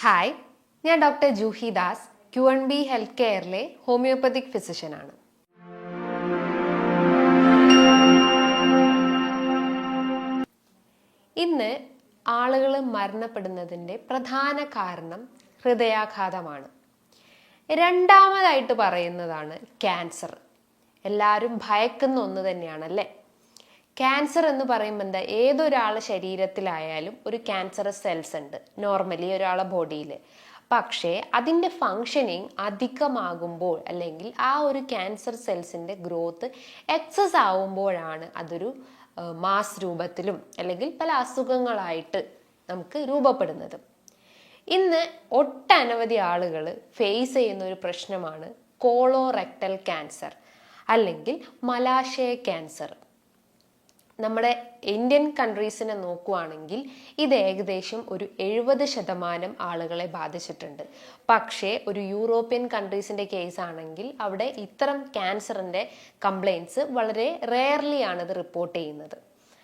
Hi ഞാൻ doctor Juhi Das Q N B health കെയറിലെ homeopathic ഫിസിഷ്യനാണ് ഇന്ന് ആളുകൾ മരണപ്പെടുന്നതിന്റെ പ്രധാന കാരണം ഹൃദയാഘാതമാണ്. രണ്ടാമതായിട്ട് പറയുന്നതാണ് ക്യാൻസർ. എല്ലാവരും ഭയക്കുന്ന ഒന്ന് തന്നെയാണല്ലേ? ക്യാൻസർ എന്ന് പറയുമ്പോൾ എന്താ ഏതൊരാളെ ശരീരത്തിലായാലും ഒരു ക്യാൻസർ സെൽസ് ഉണ്ട് നോർമലി ഒരാളെ ബോഡിയിൽ പക്ഷേ അതിന്റെ ഫങ്ഷനിങ് അധികമാകുമ്പോൾ അല്ലെങ്കിൽ ആ ഒരു ക്യാൻസർ സെൽസിന്റെ ഗ്രോത്ത് എക്സസ് ആവുമ്പോഴാണ് അതൊരു മാസ് രൂപത്തിലും അല്ലെങ്കിൽ പല അസുഖങ്ങളായിട്ട് നമുക്ക് രൂപപ്പെടുന്നത്. ഇന്ന് ഒട്ടനവധി ആളുകൾ ഫേസ് ചെയ്യുന്ന ഒരു പ്രശ്നമാണ് കോളോറെക്ടൽ ക്യാൻസർ അല്ലെങ്കിൽ മലാശയ ക്യാൻസർ നമ്മുടെ ഇന്ത്യൻ കൺട്രീസിനെ നോക്കുവാണെങ്കിൽ ഇത് ഏകദേശം ഒരു എഴുപത് ശതമാനം ആളുകളെ ബാധിച്ചിട്ടുണ്ട്. പക്ഷേ ഒരു യൂറോപ്യൻ കൺട്രീസിന്റെ കേസ് ആണെങ്കിൽ അവിടെ ഇത്തരം ക്യാൻസറിന്റെ കംപ്ലയിൻസ് വളരെ റെയർലി ആണ് ഇത് റിപ്പോർട്ട് ചെയ്യുന്നത്.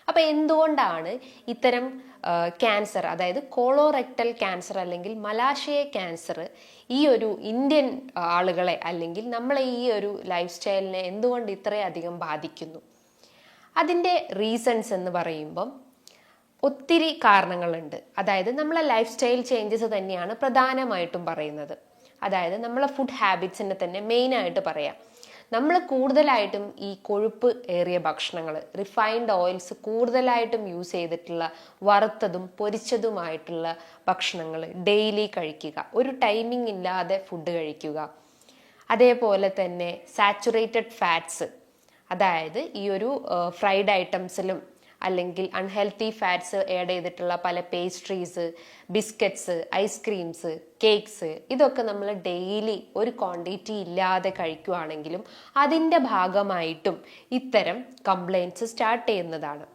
അപ്പോൾ എന്തുകൊണ്ടാണ് ഇത്തരം ക്യാൻസർ അതായത് കോളോറെക്ടൽ ക്യാൻസർ അല്ലെങ്കിൽ മലാശയ ക്യാൻസർ ഈ ഒരു ഇന്ത്യൻ ആളുകളെ അല്ലെങ്കിൽ നമ്മളെ ഈ ഒരു ലൈഫ് സ്റ്റൈലിനെ എന്തുകൊണ്ട് ഇത്രയധികം ബാധിക്കുന്നു? അതിന്റെ റീസൺസ് എന്ന് പറയുമ്പം ഒത്തിരി കാരണങ്ങളുണ്ട്. അതായത് നമ്മളെ ലൈഫ് സ്റ്റൈൽ ചേഞ്ചസ് തന്നെയാണ് പ്രധാനമായിട്ടും പറയുന്നത്. അതായത് നമ്മളെ ഫുഡ് ഹാബിറ്റ്സിനെ തന്നെ മെയിനായിട്ട് പറയാം. നമ്മൾ കൂടുതലായിട്ടും ഈ കൊഴുപ്പ് ഏറിയ ഭക്ഷണങ്ങൾ റിഫൈൻഡ് ഓയിൽസ് കൂടുതലായിട്ടും യൂസ് ചെയ്തിട്ടുള്ള വറുത്തതും പൊരിച്ചതുമായിട്ടുള്ള ഭക്ഷണങ്ങൾ ഡെയിലി കഴിക്കുക. ഒരു ടൈമിംഗ് ഇല്ലാതെ ഫുഡ് കഴിക്കുക. അതേപോലെ തന്നെ സാച്ചുറേറ്റഡ് ഫാറ്റ്സ് അതായത് ഈ ഒരു ഫ്രൈഡ് ഐറ്റംസിലും അല്ലെങ്കിൽ അൺഹെൽത്തി ഫാറ്റ്സ് ആഡ് ചെയ്തിട്ടുള്ള പല പേസ്ട്രീസ് ബിസ്ക്കറ്റ്സ് ഐസ്ക്രീംസ് കേക്ക്സ് ഇതൊക്കെ നമ്മൾ ഡെയിലി ഒരു ക്വാണ്ടിറ്റി ഇല്ലാതെ കഴിക്കുവാണെങ്കിലും അതിന്റെ ഭാഗമായിട്ടും ഇത്തരം കംപ്ലയിന്റ്സ് സ്റ്റാർട്ട് ചെയ്യുന്നതാണ്.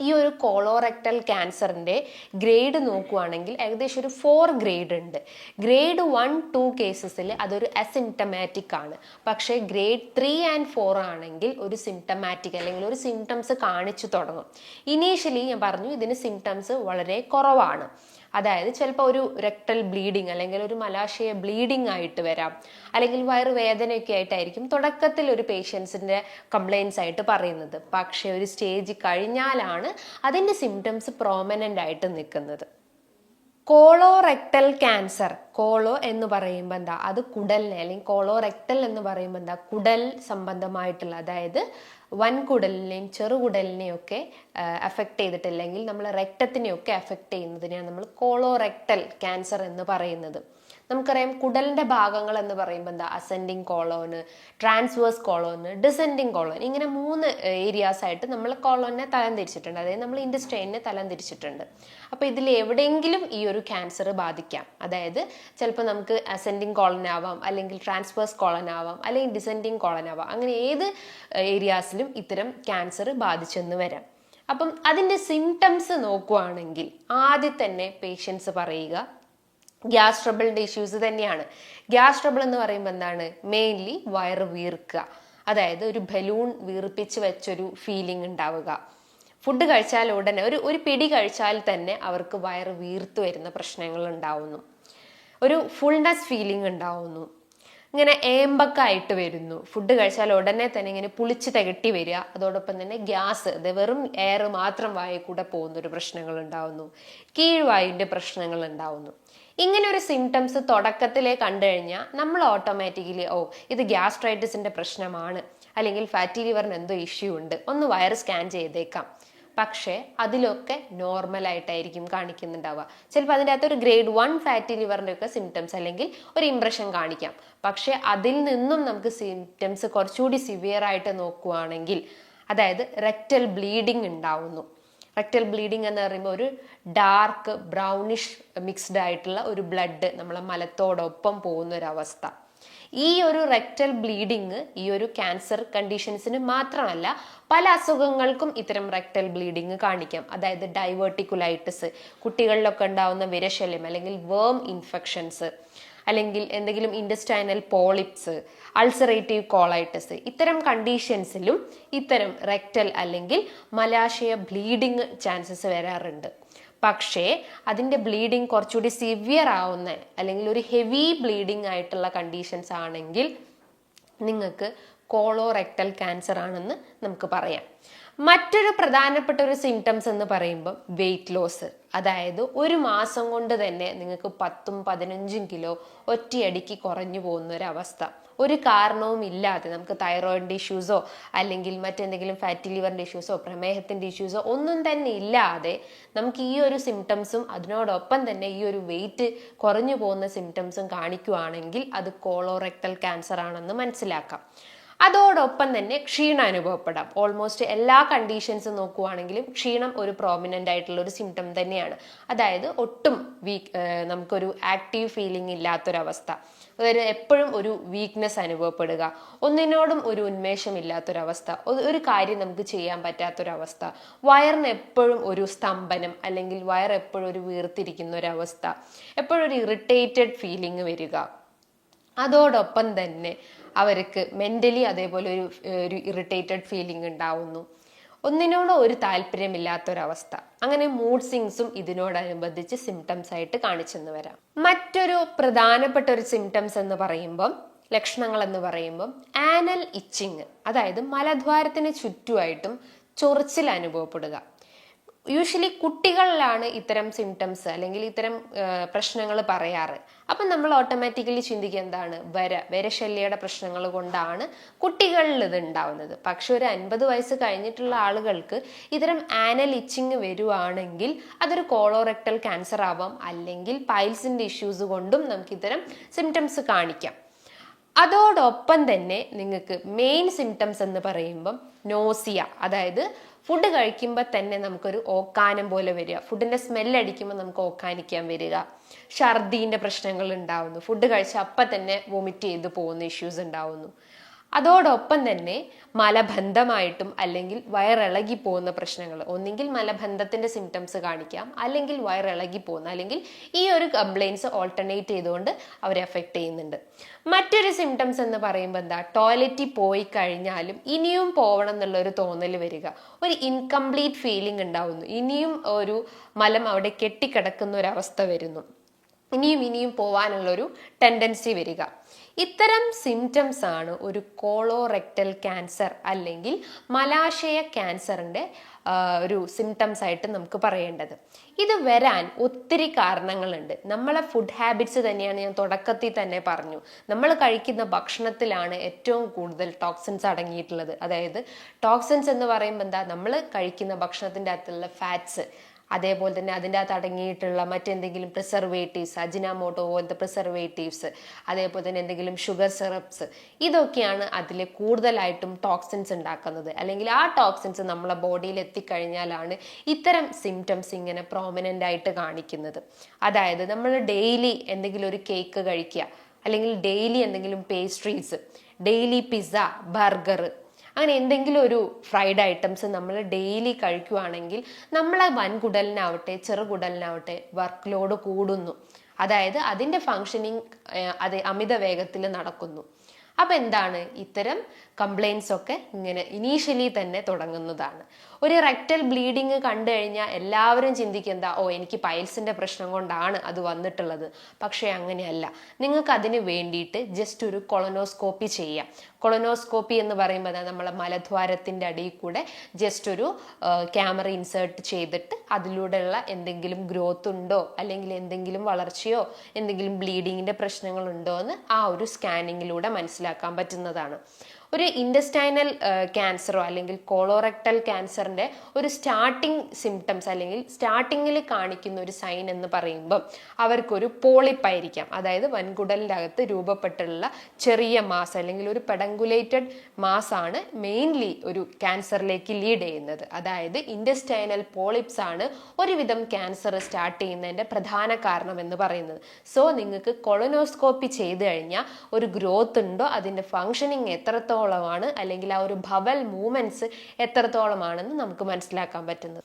ഈ ഒരു കോളോറെക്ടൽ ക്യാൻസറിന്റെ ഗ്രേഡ് നോക്കുവാണെങ്കിൽ ഏകദേശം ഒരു ഫോർ ഗ്രേഡ് ഉണ്ട്. ഗ്രേഡ് വൺ ടു കേസസിൽ അതൊരു അസിംറ്റമാറ്റിക് ആണ്. പക്ഷേ ഗ്രേഡ് ത്രീ ആൻഡ് ഫോർ ആണെങ്കിൽ ഒരു സിംറ്റമാറ്റിക് അല്ലെങ്കിൽ ഒരു സിംറ്റംസ് കാണിച്ചു തുടങ്ങും. ഇനീഷ്യലി ഞാൻ പറഞ്ഞു ഇതിന് സിംറ്റംസ് വളരെ കുറവാണ്. അതായത് ചിലപ്പോൾ ഒരു റെക്ടൽ ബ്ലീഡിങ് അല്ലെങ്കിൽ ഒരു മലാശയ ബ്ലീഡിങ് ആയിട്ട് വരാം. അല്ലെങ്കിൽ വയറുവേദനയൊക്കെ ആയിട്ടായിരിക്കും തുടക്കത്തിൽ ഒരു പേഷ്യൻസിന്റെ കംപ്ലയിൻസ് ആയിട്ട് പറയുന്നത്. പക്ഷേ ഒരു സ്റ്റേജ് കഴിഞ്ഞാലാണ് അതിന്റെ സിംറ്റംസ് പ്രോമനന്റ് ആയിട്ട് നിൽക്കുന്നത്. കോളോറെക്ടൽ ക്യാൻസർ കോളോ എന്ന് പറയുമ്പോൾ എന്താ? അത് കുടലിനെ അല്ലെങ്കിൽ കോളോറെക്ടൽ എന്ന് പറയുമ്പോൾ എന്താ? കുടൽ സംബന്ധമായിട്ടുള്ള അതായത് വൻകുടലിനെയും ചെറുകുടലിനെയും ഒക്കെ അഫക്റ്റ് ചെയ്തിട്ടില്ലെങ്കിൽ നമ്മൾ റെക്ടത്തിനെയൊക്കെ അഫക്റ്റ് ചെയ്യുന്നതിനെയാണ് നമ്മൾ കോളോറെക്ടൽ ക്യാൻസർ എന്ന് പറയുന്നത്. നമുക്കറിയാം കുടലിന്റെ ഭാഗങ്ങൾ എന്ന് പറയുമ്പോൾ എന്താ? Ascending colon transverse colon descending colon ഇങ്ങനെ മൂന്ന് ഏരിയാസ് ആയിട്ട് നമ്മൾ കോളോനെ തലം തിരിച്ചിട്ടുണ്ട് അതായത് നമ്മൾ ഇൻഡസ്ട്രെയിനെ തലം തിരിച്ചിട്ടുണ്ട് അപ്പോൾ ഇതിൽ എവിടെയെങ്കിലും ഈ ഒരു ക്യാൻസർ ബാധിക്കാം. അതായത് ചിലപ്പോൾ നമുക്ക് അസെൻഡിങ് കോളനാവാം അല്ലെങ്കിൽ ട്രാൻസ്വേഴ്സ് കോളനാവാം അല്ലെങ്കിൽ ഡിസെൻഡിങ് കോളനാവാം അങ്ങനെ ഏത് ഏരിയാസിലും ഇത്തരം ക്യാൻസർ ബാധിച്ചെന്ന് വരാം. അപ്പം അതിന്റെ സിംറ്റംസ് നോക്കുവാണെങ്കിൽ ആദ്യം തന്നെ പേഷ്യൻസ് പറയുക ഗ്യാസ് ട്രബിളിന്റെ ഇഷ്യൂസ് തന്നെയാണ്. ഗ്യാസ് ട്രബിൾ എന്ന് പറയുമ്പോൾ എന്താണ്? മെയിൻലി വയറ് വീർക്കുക. അതായത് ഒരു ബലൂൺ വീർപ്പിച്ച് വെച്ചൊരു ഫീലിംഗ് ഉണ്ടാവുക. ഫുഡ് കഴിച്ചാൽ ഉടനെ ഒരു ഒരു പിടി കഴിച്ചാൽ തന്നെ അവർക്ക് വയറ് വീർത്തു വരുന്ന പ്രശ്നങ്ങൾ ഉണ്ടാവുന്നു. ഒരു ഫുൾനെസ് ഫീലിംഗ് ഉണ്ടാവുന്നു. ഇങ്ങനെ ഏമ്പക്കായിട്ട് വരുന്നു. ഫുഡ് കഴിച്ചാൽ ഉടനെ തന്നെ ഇങ്ങനെ പുളിച്ച് തികട്ടി വരിക. അതോടൊപ്പം തന്നെ ഗ്യാസ് അത് വെറും എയർ മാത്രം വായിൽ കൂടെ പോകുന്നൊരു പ്രശ്നങ്ങൾ ഉണ്ടാവുന്നു. കീഴ്വായുവിന്റെ പ്രശ്നങ്ങൾ ഉണ്ടാവുന്നു. ഇങ്ങനെ ഒരു സിംറ്റംസ് തുടക്കത്തിലേ കണ്ടു കഴിഞ്ഞാൽ നമ്മൾ ഓട്ടോമാറ്റിക്കലി ഓ ഇത് ഗ്യാസ്ട്രൈറ്റിസിന്റെ പ്രശ്നമാണ്. അല്ലെങ്കിൽ ഫാറ്റി ലിവറിന് എന്തോ ഇഷ്യൂ ഉണ്ട്. ഒന്ന് വയർ സ്കാൻ ചെയ്തേക്കാം. പക്ഷേ അതിലൊക്കെ നോർമൽ ആയിട്ടായിരിക്കും കാണിക്കുന്നുണ്ടാവുക. ചിലപ്പോൾ അതിന്റെ അകത്ത് ഒരു ഗ്രേഡ് വൺ ഫാറ്റി ലിവറിന്റെ ഒക്കെ സിംറ്റംസ് അല്ലെങ്കിൽ ഒരു ഇംപ്രഷൻ കാണിക്കാം. പക്ഷേ അതിൽ നിന്നും നമുക്ക് സിംറ്റംസ് കുറച്ചുകൂടി സിവിയർ ആയിട്ട് നോക്കുകയാണെങ്കിൽ അതായത് റെക്റ്റൽ ബ്ലീഡിങ് ഉണ്ടാവുന്നു. റെക്റ്റൽ ബ്ലീഡിങ് എന്ന് പറയുമ്പോൾ ഒരു ഡാർക്ക് ബ്രൗണിഷ് മിക്സ്ഡ് ആയിട്ടുള്ള ഒരു ബ്ലഡ് നമ്മളെ മലത്തോടൊപ്പം പോകുന്ന ഒരു അവസ്ഥ. ഈ ഒരു റെക്ടൽ ബ്ലീഡിങ് ഈ ഒരു ക്യാൻസർ കണ്ടീഷൻസിന് മാത്രമല്ല പല അസുഖങ്ങൾക്കും ഇത്തരം റെക്ടൽ ബ്ലീഡിങ് കാണിക്കാം. അതായത് ഡൈവേർട്ടിക്കുലൈറ്റിസ് കുട്ടികളിലൊക്കെ ഉണ്ടാവുന്ന വിരശല്യം അല്ലെങ്കിൽ വേം ഇൻഫെക്ഷൻസ് അല്ലെങ്കിൽ എന്തെങ്കിലും ഇൻഡസ്റ്റൈനൽ പോളിപ്സ് അൾസറേറ്റീവ് കോളൈറ്റിസ് ഇത്തരം കണ്ടീഷൻസിലും ഇത്തരം റെക്ടൽ അല്ലെങ്കിൽ മലാശയ ബ്ലീഡിങ് ചാൻസസ് വരാറുണ്ട്. പക്ഷേ അതിന്റെ ബ്ലീഡിങ് കുറച്ചുകൂടി സിവിയർ ആവുന്ന അല്ലെങ്കിൽ ഒരു ഹെവി ബ്ലീഡിങ് ആയിട്ടുള്ള കണ്ടീഷൻസ് ആണെങ്കിൽ നിങ്ങൾക്ക് കോളോറെക്ടൽ ക്യാൻസർ ആണെന്ന് നമുക്ക് പറയാം. മറ്റൊരു പ്രധാനപ്പെട്ട ഒരു സിംറ്റംസ് എന്ന് പറയുമ്പോൾ വെയിറ്റ് ലോസ് അതായത് ഒരു മാസം കൊണ്ട് തന്നെ നിങ്ങൾക്ക് പത്തും പതിനഞ്ചും കിലോ ഒറ്റയടിക്ക് കുറഞ്ഞു പോകുന്ന ഒരു അവസ്ഥ. ഒരു കാരണവും ഇല്ലാതെ നമുക്ക് തൈറോയിഡിന്റെ ഇഷ്യൂസോ അല്ലെങ്കിൽ മറ്റെന്തെങ്കിലും ഫാറ്റി ലിവറിന്റെ ഇഷ്യൂസോ പ്രമേഹത്തിന്റെ ഇഷ്യൂസോ ഒന്നും തന്നെ ഇല്ലാതെ നമുക്ക് ഈ ഒരു സിംറ്റംസും അതിനോടൊപ്പം തന്നെ ഈ ഒരു വെയിറ്റ് കുറഞ്ഞു പോകുന്ന സിംറ്റംസും കാണിക്കുവാണെങ്കിൽ അത് കോളോറെക്ടൽ ക്യാൻസർ ആണെന്ന് മനസ്സിലാക്കാം. അതോടൊപ്പം തന്നെ ക്ഷീണം അനുഭവപ്പെടാം. ഓൾമോസ്റ്റ് എല്ലാ കണ്ടീഷൻസ് നോക്കുവാണെങ്കിലും ക്ഷീണം ഒരു പ്രോമിനന്റ് ആയിട്ടുള്ള ഒരു സിംറ്റം തന്നെയാണ്. അതായത് ഒട്ടും വീക്ക് നമുക്കൊരു ആക്റ്റീവ് ഫീലിംഗ് ഇല്ലാത്തൊരവസ്ഥ. അതായത് എപ്പോഴും ഒരു വീക്ക്നെസ് അനുഭവപ്പെടുക. ഒന്നിനോടും ഒരു ഉന്മേഷം ഇല്ലാത്തൊരവസ്ഥ. ഒരു കാര്യം നമുക്ക് ചെയ്യാൻ പറ്റാത്തൊരവസ്ഥ. വയറിന് എപ്പോഴും ഒരു സ്തംഭനം അല്ലെങ്കിൽ വയർ എപ്പോഴും ഒരു വീർത്തിരിക്കുന്ന ഒരവസ്ഥ എപ്പോഴും ഒരു ഇറിറ്റേറ്റഡ് ഫീലിംഗ് വരിക. അതോടൊപ്പം തന്നെ അവർക്ക് മെന്റലി അതേപോലെ ഒരു ഒരു ഇറിറ്റേറ്റഡ് ഫീലിംഗ് ഉണ്ടാവുന്നു. ഒന്നിനോട് ഒരു താല്പര്യമില്ലാത്തൊരവസ്ഥ. അങ്ങനെ മൂഡ് സിങ്സും ഇതിനോടനുബന്ധിച്ച് സിംറ്റംസ് ആയിട്ട് കാണിച്ചെന്ന് വരാം. മറ്റൊരു പ്രധാനപ്പെട്ട ഒരു സിംറ്റംസ് എന്ന് പറയുമ്പം ലക്ഷണങ്ങൾ എന്ന് പറയുമ്പം ആനൽ ഇച്ചിങ് അതായത് മലദ്വാരത്തിന് ചുറ്റുമായിട്ടും ചൊറിച്ചിൽ അനുഭവപ്പെടുക. യൂഷ്വലി കുട്ടികളിലാണ് ഇത്തരം സിംറ്റംസ് അല്ലെങ്കിൽ ഇത്തരം പ്രശ്നങ്ങൾ പറയാറ്. അപ്പം നമ്മൾ ഓട്ടോമാറ്റിക്കലി ചിന്തിക്കുക എന്താണ്? വര. വരശല്യയുടെ പ്രശ്നങ്ങൾ കൊണ്ടാണ് കുട്ടികളിൽ ഇത് ഉണ്ടാവുന്നത്. പക്ഷെ ഒരു അൻപത് വയസ്സ് കഴിഞ്ഞിട്ടുള്ള ആളുകൾക്ക് ഇത്തരം ആനൽ ഇച്ചിങ് വരുവാണെങ്കിൽ അതൊരു കോളോറെക്ടൽ ക്യാൻസർ ആവാം അല്ലെങ്കിൽ പൈൽസിന്റെ ഇഷ്യൂസ് കൊണ്ടും നമുക്ക് ഇത്തരം സിംറ്റംസ് കാണിക്കാം. അതോടൊപ്പം തന്നെ നിങ്ങൾക്ക് മെയിൻ സിംറ്റംസ് എന്ന് പറയുമ്പം നോസിയ അതായത് ഫുഡ് കഴിക്കുമ്പോൾ തന്നെ നമുക്കൊരു ഓക്കാനം പോലെ വരിക. ഫുഡിന്റെ സ്മെല്ലടിക്കുമ്പോൾ നമുക്ക് ഓക്കാനിക്കാൻ വരിക. ഛർദീന്റെ പ്രശ്നങ്ങൾ ഉണ്ടാവുന്നു. ഫുഡ് കഴിച്ച അപ്പം തന്നെ വോമിറ്റ് ചെയ്ത് പോകുന്ന ഇഷ്യൂസ് ഉണ്ടാവുന്നു. അതോടൊപ്പം തന്നെ മലബന്ധമായിട്ടും അല്ലെങ്കിൽ വയറിളകി പോകുന്ന പ്രശ്നങ്ങൾ ഒന്നെങ്കിൽ മലബന്ധത്തിന്റെ സിംറ്റംസ് കാണിക്കാം അല്ലെങ്കിൽ വയറിളകി പോകുന്ന അല്ലെങ്കിൽ ഈ ഒരു കംപ്ലൈൻസ് ഓൾട്ടർനേറ്റ് ചെയ്തുകൊണ്ട് അവരെ എഫക്ട് ചെയ്യുന്നുണ്ട്. മറ്റൊരു സിംറ്റംസ് എന്ന് പറയുമ്പോൾ എന്താ? ടോയ്ലറ്റിൽ പോയി കഴിഞ്ഞാലും ഇനിയും പോകണം എന്നുള്ള ഒരു തോന്നൽ വരിക. ഒരു ഇൻകംപ്ലീറ്റ് ഫീലിംഗ് ഉണ്ടാവുന്നു. ഇനിയും ഒരു മലം അവിടെ കെട്ടിക്കിടക്കുന്ന ഒരു അവസ്ഥ വരുന്നു. ഇനിയും ഇനിയും പോവാനുള്ളൊരു ടെൻഡൻസി വരിക. ഇത്തരം സിംറ്റംസ് ആണ് ഒരു കോളോറെക്ടൽ ക്യാൻസർ അല്ലെങ്കിൽ മലാശയ ക്യാൻസറിന്റെ ഒരു സിംറ്റംസ് ആയിട്ട് നമുക്ക് പറയേണ്ടത്. ഇത് വരാൻ ഒത്തിരി കാരണങ്ങളുണ്ട്. നമ്മളെ ഫുഡ് ഹാബിറ്റ്സ് തന്നെയാണ് ഞാൻ തുടക്കത്തിൽ തന്നെ പറഞ്ഞു. നമ്മൾ കഴിക്കുന്ന ഭക്ഷണത്തിലാണ് ഏറ്റവും കൂടുതൽ ടോക്സിൻസ് അടങ്ങിയിട്ടുള്ളത്. അതായത് ടോക്സിൻസ് എന്ന് പറയുമ്പോൾ എന്താ? നമ്മൾ കഴിക്കുന്ന ഭക്ഷണത്തിന്റെ അകത്തുള്ള ഫാറ്റ്സ് അതേപോലെ തന്നെ അതിന്റെ അകത്ത് അടങ്ങിയിട്ടുള്ള മറ്റെന്തെങ്കിലും പ്രിസർവേറ്റീവ്സ് അജിനാമോട്ടോ പോലത്തെ പ്രിസർവേറ്റീവ്സ് അതേപോലെ തന്നെ എന്തെങ്കിലും ഷുഗർ സിറപ്സ് ഇതൊക്കെയാണ് അതിൽ കൂടുതലായിട്ടും ടോക്സിൻസ് ഉണ്ടാക്കുന്നത്. അല്ലെങ്കിൽ ആ ടോക്സിൻസ് നമ്മളെ ബോഡിയിൽ എത്തിക്കഴിഞ്ഞാലാണ് ഇത്തരം സിംറ്റംസ് ഇങ്ങനെ പ്രോമിനന്റ് ആയിട്ട് കാണിക്കുന്നത്. അതായത് നമ്മൾ ഡെയിലി എന്തെങ്കിലും ഒരു കേക്ക് കഴിക്കുക അല്ലെങ്കിൽ ഡെയിലി എന്തെങ്കിലും പേസ്ട്രീസ് ഡെയിലി പിസ്സ ബർഗർ അങ്ങനെ എന്തെങ്കിലും ഒരു ഫ്രൈഡ് ഐറ്റംസ് നമ്മൾ ഡെയിലി കഴിക്കുവാണെങ്കിൽ നമ്മളെ വൻകുടലിനാവട്ടെ ചെറുകുടലിനാവട്ടെ വർക്ക് ലോഡ് കൂടുന്നു. അതായത് അതിന്റെ ഫങ്ഷനിങ് അത് അമിത വേഗത്തിൽ നടക്കുന്നു. അപ്പം എന്താണ് ഇത്തരം കംപ്ലൈൻസ് ഒക്കെ ഇങ്ങനെ ഇനീഷ്യലി തന്നെ തുടങ്ങുന്നതാണ്. ഒരു റെക്ടൽ ബ്ലീഡിങ് കണ്ടു കഴിഞ്ഞാൽ എല്ലാവരും ചിന്തിക്കുക എന്താ ഓ എനിക്ക് പൈൽസിന്റെ പ്രശ്നം കൊണ്ടാണ് അത് വന്നിട്ടുള്ളത്. പക്ഷേ അങ്ങനെയല്ല. നിങ്ങൾക്ക് അതിന് വേണ്ടിയിട്ട് ജസ്റ്റ് ഒരു കൊളനോസ്കോപ്പി ചെയ്യാം. കൊളനോസ്കോപ്പി എന്ന് പറയുമ്പോൾ അതാ നമ്മളെ മലദ്വാരത്തിന്റെ അടിയിൽ കൂടെ ജസ്റ്റ് ഒരു ക്യാമറ ഇൻസേർട്ട് ചെയ്തിട്ട് അതിലൂടെയുള്ള എന്തെങ്കിലും ഗ്രോത്ത് ഉണ്ടോ അല്ലെങ്കിൽ എന്തെങ്കിലും വളർച്ചയോ എന്തെങ്കിലും ബ്ലീഡിങ്ങിന്റെ പ്രശ്നങ്ങളുണ്ടോ എന്ന് ആ ഒരു സ്കാനിങ്ങിലൂടെ മനസ്സിലാക്കാൻ പറ്റുന്നതാണ്. ഒരു ഇൻഡസ്റ്റൈനൽ ക്യാൻസറോ അല്ലെങ്കിൽ കോളോറെക്ടൽ ക്യാൻസറിന്റെ ഒരു സ്റ്റാർട്ടിംഗ് സിംറ്റംസ് അല്ലെങ്കിൽ സ്റ്റാർട്ടിങ്ങിൽ കാണിക്കുന്ന ഒരു സൈൻ എന്ന് പറയുമ്പം അവർക്കൊരു പോളിപ്പായിരിക്കാം അതായത് വൻകുടലിന്റെ അകത്ത് രൂപപ്പെട്ടുള്ള ചെറിയ മാസ് അല്ലെങ്കിൽ ഒരു പെഡങ്കുലേറ്റഡ് മാസാണ് മെയിൻലി ഒരു ക്യാൻസറിലേക്ക് ലീഡ് ചെയ്യുന്നത്. അതായത് ഇൻഡസ്റ്റൈനൽ പോളിപ്സ് ആണ് ഒരുവിധം ക്യാൻസർ സ്റ്റാർട്ട് ചെയ്യുന്നതിന്റെ പ്രധാന കാരണം എന്ന് പറയുന്നത്. സോ നിങ്ങൾക്ക് കൊളനോസ്കോപ്പി ചെയ്ത് കഴിഞ്ഞാൽ ഒരു ഗ്രോത്ത് ഉണ്ടോ? അതിന്റെ ഫങ്ഷനിങ് എത്രത്തോളമാണ് അല്ലെങ്കിൽ ആ ഒരു ഭവൽ മൂവ്മെന്റ്സ് എത്രത്തോളമാണെന്ന് നമുക്ക് മനസ്സിലാക്കാൻ പറ്റുന്നത്.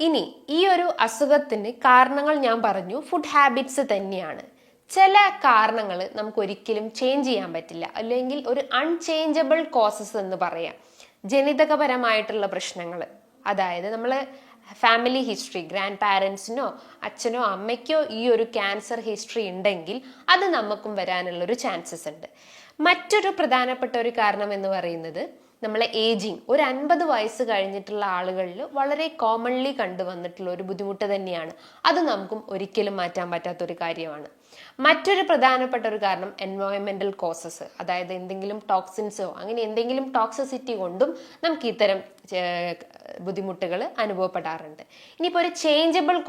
ഇനി ഈ ഒരു അസുഖത്തിന് കാരണങ്ങൾ ഞാൻ പറഞ്ഞു ഫുഡ് ഹാബിറ്റ്സ് തന്നെയാണ്. ചില കാരണങ്ങൾ നമുക്ക് ഒരിക്കലും ചേഞ്ച് ചെയ്യാൻ പറ്റില്ല. അല്ലെങ്കിൽ ഒരു അൺചേഞ്ചബിൾ കോസസ് എന്ന് പറയാം. ജനിതകപരമായിട്ടുള്ള പ്രശ്നങ്ങൾ. അതായത് നമ്മൾ ഫാമിലി ഹിസ്റ്ററി ഗ്രാൻഡ് പാരൻസിനോ അച്ഛനോ അമ്മയ്ക്കോ ഈ ഒരു ക്യാൻസർ ഹിസ്റ്ററി ഉണ്ടെങ്കിൽ അത് നമുക്കും വരാനുള്ളൊരു ചാൻസസ് ഉണ്ട്. മറ്റൊരു പ്രധാനപ്പെട്ട ഒരു കാരണം എന്ന് പറയുന്നത് നമ്മളെ ഏജിങ് ഒരു അൻപത് വയസ്സ് കഴിഞ്ഞിട്ടുള്ള ആളുകളിൽ വളരെ കോമൺലി കണ്ടുവന്നിട്ടുള്ള ഒരു ബുദ്ധിമുട്ട് തന്നെയാണ്. അത് നമുക്കും ഒരിക്കലും മാറ്റാൻ പറ്റാത്ത ഒരു കാര്യമാണ്. മറ്റൊരു പ്രധാനപ്പെട്ട ഒരു കാരണം എൻവയോൺമെന്റൽ കോസസ് അതായത് എന്തെങ്കിലും ടോക്സിൻസോ അങ്ങനെ എന്തെങ്കിലും ടോക്സിസിറ്റി കൊണ്ടും നമുക്ക് ഇത്തരം ബുദ്ധിമുട്ടുകൾ അനുഭവപ്പെടാറുണ്ട്. ഇനിയിപ്പോൾ ഒരു ചേഞ്ചബിൾ